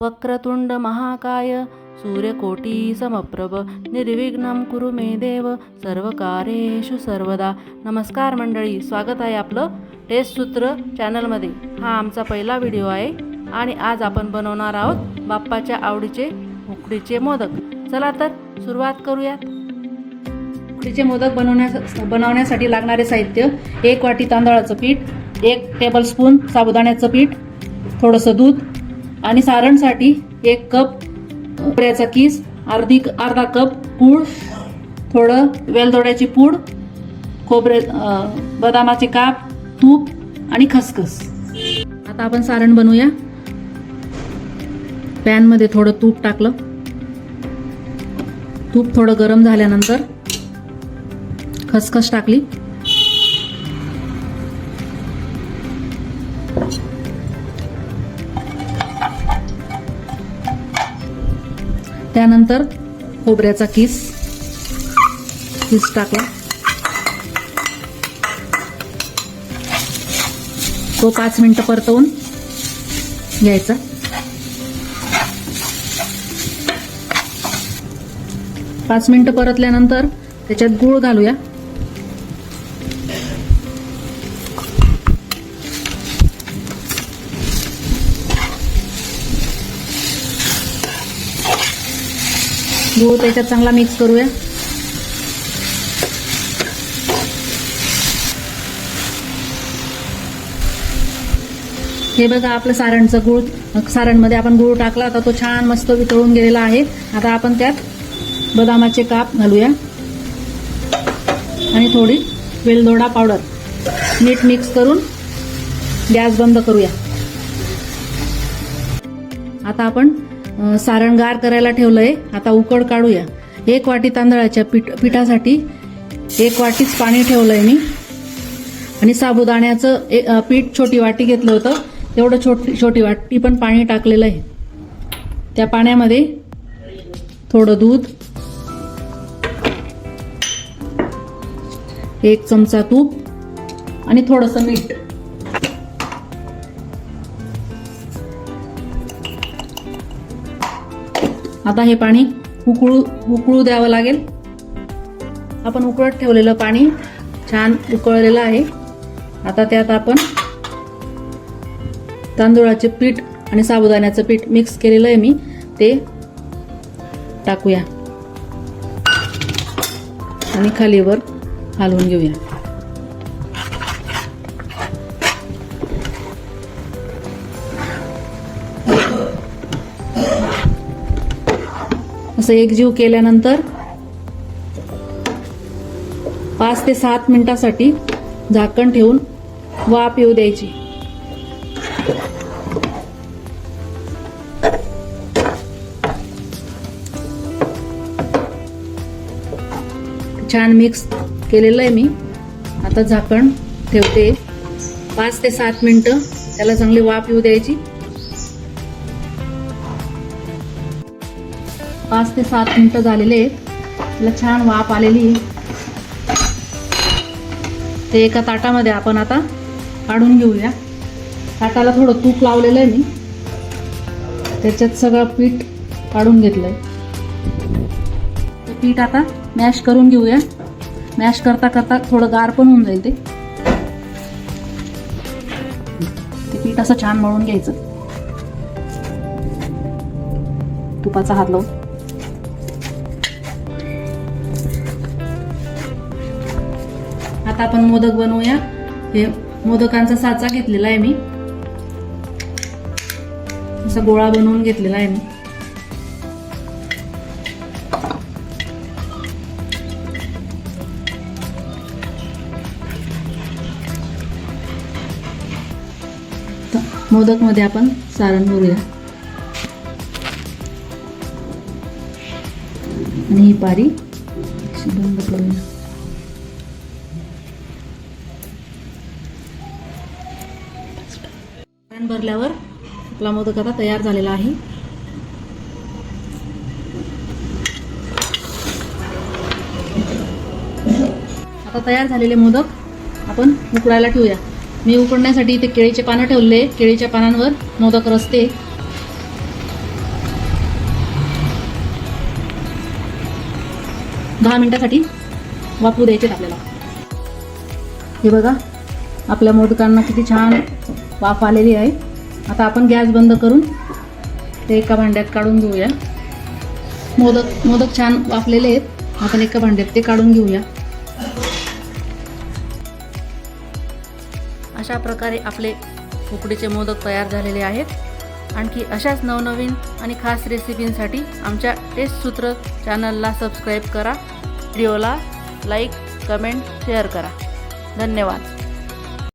वक्रतुंड महाकाय सूर्यकोटी समप्रभ निर्विघ्नं कुरु मे देव सर्व सर्वदा. नमस्कार मंडळी स्वागत आहे आपलं टेस्ट सूत्र चॅनलमध्ये. हा आमचा पहिला व्हिडिओ आहे आणि आज आपण बनवणार आहोत बाप्पाच्या आवडीचे उकडीचे मोदक. चला तर सुरुवात करूयात. उकडीचे मोदक बनवण्यास बनवण्यासाठी लागणारे साहित्य एक वाटी तांदळाचं पीठ एक टेबलस्पून साबुदाण्याचं पीठ थोडंसं दूध आणि सारणसाठी एक कप खोबऱ्याचा किस अर्धी अर्धा कप पूड थोडं वेलदोड्याची पूड खोबरे बदामाचे काप तूप आणि खसखस. आता आपण सारण बनवूया. पॅनमध्ये थोडं तूप टाकलं. तूप थोडं गरम झाल्यानंतर खसखस टाकली. त्यानंतर खोबऱ्याचा किस. किस टाकला. तो पाच मिनिटं परतवून घ्यायचा. पाच मिनिटं परतल्यानंतर त्याच्यात गूळ घालूया. गूळ त्याच्यात चांगला मिक्स करूया. हे बघा आपलं सारणचं गूळ सारणमध्ये आपण गूळ टाकला आता तो छान मस्त वितळून गेलेला आहे. आता आपण त्यात बदामाचे काप घालूया. आणि थोडी वेलदोडा पावडर. मीठ मिक्स करून गॅस बंद करूया. आता आपण सारण गार करायला ठेवलंय. आता उकड काढूया. एक वाटी तांदळाच्या पीठ पिठासाठी एक वाटीच पाणी ठेवलंय मी. आणि साबुदाण्याचं पीठ छोटी वाटी घेतलं होतं. तेवढं छोटी छोटी वाटी पण पाणी टाकलेलं आहे. त्या पाण्यामध्ये थोडं दूध एक चमचा तूप आणि थोडंसं मीठ. आता हे पाणी उकळू उकळू द्यावं लागेल. आपण उकळत ठेवलेलं पाणी छान उकळलेलं आहे. आता त्यात आपण तांदूळाचे पीठ आणि साबुदाण्याचं पीठ मिक्स केलेलं आहे मी. ते टाकूया. आणि खालीवर हलवून घेऊया. असं एकजीव केल्यानंतर पाच ते सात मिनिटासाठी झाकण ठेवून वाफ येऊ द्यायची. छान मिक्स केलेलं आहे मी. आता झाकण ठेवते. पाच ते सात मिनटं त्याला चांगली वाफ येऊ द्यायची. पाच ते सात मिनटं झालेले आहेत. छान वाफ आलेली. ते एका ताटामध्ये आपण आता काढून घेऊया. ताटाला थोडं तूप लावलेलं आहे मी. त्याच्यात सगळं पीठ काढून घेतलंय. ते पीठ आता मॅश करून घेऊया. मॅश करता करता थोडं गार पण होऊन जाईल ते. ते पीठ असं छान मळून घ्यायचं. तुपाचा हात लावून. आता आपण मोदक बनवूया. हे मोदकांचा साचा घेतलेला आहे मी. असा गोळा बनवून घेतलेला आहे मी. मोदकमध्ये आपण सारण भरूया. आणि ही पारी बंद करूया. भरल्यावर आपला मोदक आता तयार झालेला आहे. आता तयार झालेले मोदक आपण उकडायला ठेवूया. मी उकडण्यासाठी इथे केळीचे पानं ठेवले. केळीच्या पानांवर मोदक रचते दहा मिनटासाठी वापरू द्यायचे आपल्याला. हे बघा आपल्या मोदकांना किती छान वाफ आलेली आहे. आता आपण गॅस बंद करून ते एका भांड्यात काढून घेऊया. मोदक मोदक छान वाफलेले आहेत. आपण एका भांड्यात ते काढून घेऊया. अशा प्रकारे आपले उकडीचे मोदक तयार झालेले आहेत. आणखी अशाच नवनवीन आणि खास रेसिपींसाठी आमच्या टेस्ट सूत्र चॅनलला सबस्क्राईब करा. व्हिडिओला लाईक कमेंट शेअर करा. धन्यवाद.